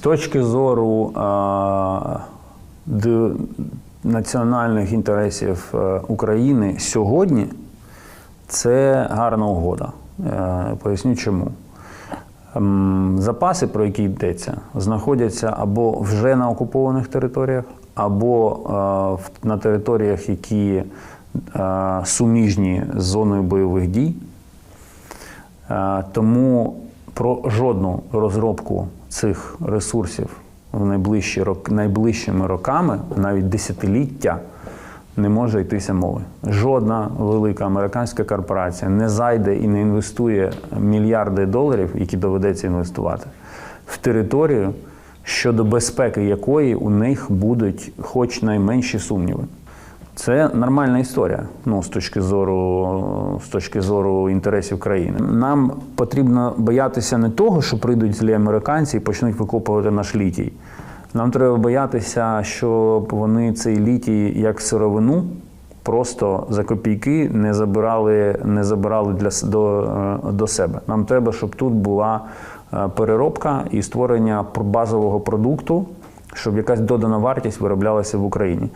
точки зору е, національних інтересів е, України сьогодні це гарна угода. Е, Поясню чому. Ем, Запаси, про які йдеться, знаходяться або вже на окупованих територіях, або на територіях, які суміжні з зоною бойових дій. Тому про жодну розробку цих ресурсів в найближчі рок, найближчими роками, навіть десятиліття, не може йтися мови. Жодна велика американська корпорація не зайде і не інвестує мільярди доларів, які доведеться інвестувати, в територію, щодо безпеки якої у них будуть хоч найменші сумніви. Це нормальна історія. Ну з точки зору з точки зору інтересів країни. Нам потрібно боятися не того, що прийдуть злі американці і почнуть викопувати наш літій. Нам треба боятися, щоб вони цей літій як сировину просто за копійки не забирали, не забирали для до, е, до себе. Нам треба, щоб тут була е, переробка і створення базового продукту, щоб якась додана вартість вироблялася в Україні.